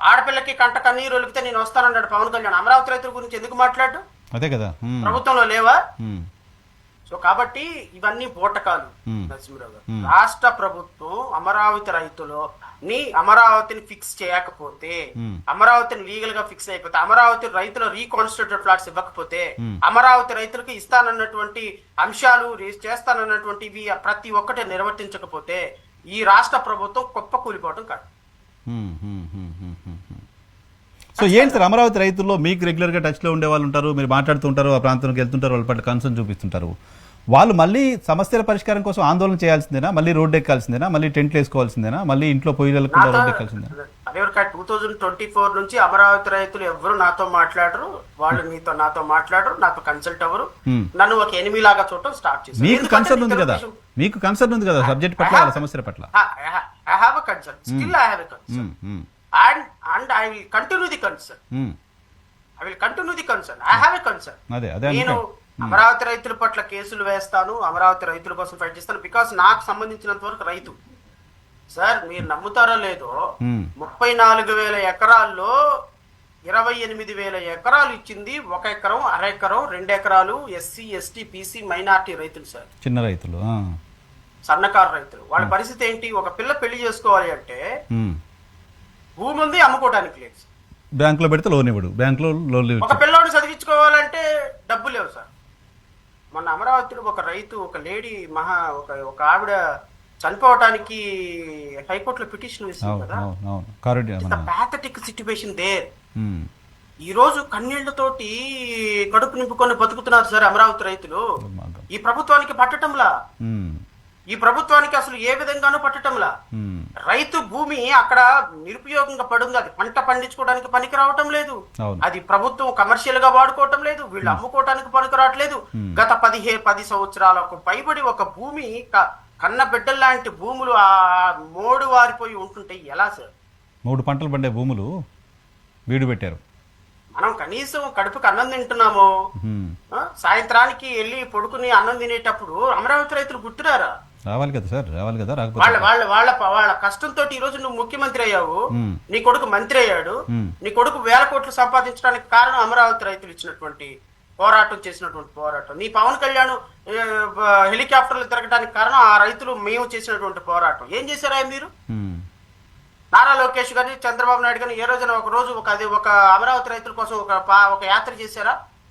ఆడపిల్లకి కంట కన్నీరు ఒలిపితే నేను వస్తానన్నాడు పవన్ కళ్యాణ్. అమరావతి రైతుల గురించి ఎందుకు మాట్లాడు? అదే కదా. ప్రభుత్వంలో లేవా? సో కాబట్టి ఇవన్నీ బూటకాలు. నరసింహరావు గారు. రాష్ట్ర ప్రభుత్వం అమరావతి రైతులు ని అమరావతిని ఫిక్స్ చేయకపోతే. అమరావతిని లీగల్గా ఫిక్స్ అయిపోతే అమరావతి రైతుల రీకాన్స్టిట్యూటెడ్ ఫ్లాట్స్ ఇవ్వకపోతే. అమరావతి రైతులకు ఇస్తానన్నటువంటి అంశాలు చేస్తానన్నటువంటివి ప్రతి ఒక్కటి నిర్వర్తించకపోతే ఈ రాష్ట్ర ప్రభుత్వం గొప్ప కూలిపోవడం కాదు um, um, um, um, um, um. So ఏంటి సార్ అమరావతి రైతుల్లో మీకు రెగ్యులర్గా టచ్లో ఉండే వాళ్ళు ఉంటారు మీరు మాట్లాడుతుంటారు ఆ ప్రాంతానికి వెళ్తుంటారు వాళ్ళ పట్ల కన్సర్న్ చూపిస్తుంటారు. వాళ్ళు మళ్ళీ సమస్యల పరిష్కారం కోసం ఆందోళన చేయాల్సిందేనా? మళ్ళీ రోడ్డు ఎక్కాల్సిందేనా? మళ్ళీ టెంట్లు వేసుకోవాల్సిందేనా? మళ్ళీ ఇంట్లో పొయ్యిలు వెళ్ళకుండా రోడ్డు ఎక్కాల్సిందేనా? టూ థౌజండ్ ట్వంటీ ఫోర్ నుంచి అమరావతి రైతులు ఎవరు నాతో మాట్లాడరు. వాళ్ళు నీతో నాతో మాట్లాడరు నాతో కన్సల్ట్ అవ్వరు. నన్ను ఒక ఎనిమి లాగా చూడటం స్టార్ట్ చేశారు. మీకు కన్సర్న్ ఉంది కదా? మీకు కన్సర్న్ ఉంది కదా? సబ్జెక్ట్ పట్ల సమస్యల పట్ల. I- I ha- I have a concern. Still Continue the concern. Um. I will continue the concern. I have a concern. అదే అదే నేను అందుకే అమరావతి రైతుల పట్ల కేసులు వేస్తాను అమరావతి రైతుల కోసం ఫైట్ చేస్తాను బికాస్ నాకు సంబంధించినంత వరకు రైతు సార్ మీరు నమ్ముతారో లేదో ఉమ్, ముప్పై నాలుగు వేల ఎకరాల్లో ఇరవై ఎనిమిది వేల ఎకరాలు ఇచ్చింది ఒక ఎకరం అర ఎకరం రెండు ఎకరాలు ఎస్సీ ఎస్టీ బీసీ మైనార్టీ రైతులు సార్ చిన్న రైతులు సన్నకారు రైతులు వాళ్ళ పరిస్థితి ఏంటి ఒక పిల్ల పెళ్ళి చేసుకోవాలి అంటే. భూమి ఉంది అమ్ముకోవడానికి లేదు. బ్యాంకులో పెడితే లోన్ ఇవ్వడు. బ్యాంకులో లోన్ ఒక పిల్లోడు చదివించుకోవాలంటే డబ్బు లేవు సార్. మొన్న అమరావతిలో ఒక రైతు ఒక లేడీ మహా ఒక ఒక ఆవిడ చనిపోవటానికి హైకోర్టులో పిటిషన్ వేసింది కదా. ప్యాథటిక్ సిచ్యువేషన్ దేర్ ఈ రోజు కన్నీళ్ళతోటి కడుపు నింపుకొని బతుకుతున్నారు సార్ అమరావతి రైతులు. ఈ ప్రభుత్వానికి పట్టటంలా. ఈ ప్రభుత్వానికి అసలు ఏ విధంగానూ పట్టటంలా? రైతు భూమి అక్కడ నిరుపయోగంగా పడుంది. అది పంట పండించుకోవడానికి పనికి రావటం లేదు. అది ప్రభుత్వం కమర్షియల్గా వాడుకోవటం లేదు. వీళ్ళు అమ్ముకోవటానికి పనికి రావట్లేదు. గత పదిహే పది సంవత్సరాలకు పైబడి ఒక భూమి కన్న బిడ్డల్లాంటి భూములు ఆ మోడు వారిపోయి ఉంటుంటే ఎలా సార్? మూడు పంటలు పండే భూములు బీడు పెట్టారు. మనం కనీసం కడుపుకి అన్నం తింటున్నాము? సాయంత్రానికి వెళ్ళి పడుకుని అన్నం తినేటప్పుడు అమరావతి రైతులు గుర్తురారా? రావాలి కదా సార్ రావాలి కదా వాళ్ళ రాకపోతే వాళ్ళ వాళ్ళ వాళ్ళ కష్టంతో ఈ రోజు నువ్వు ముఖ్యమంత్రి అయ్యావు. నీ కొడుకు మంత్రి అయ్యాడు. నీ కొడుకు వేల కోట్లు సంపాదించడానికి కారణం అమరావతి రైతులు ఇచ్చినటువంటి పోరాటం చేసినటువంటి పోరాటం. నీ పవన్ కళ్యాణ్ ఏ, బ- హెలికాప్టర్లు తిరగడానికి కారణం ఆ రైతులు మేము చేసినటువంటి పోరాటం. ఏం చేశారా మీరు? ఉమ్, నారా లోకేష్ గాని చంద్రబాబు నాయుడు గాని ఏ రోజున ఒక రోజు ఒక అది ఒక అమరావతి రైతుల కోసం ఒక పా- ఒక యాత్ర చేశారా?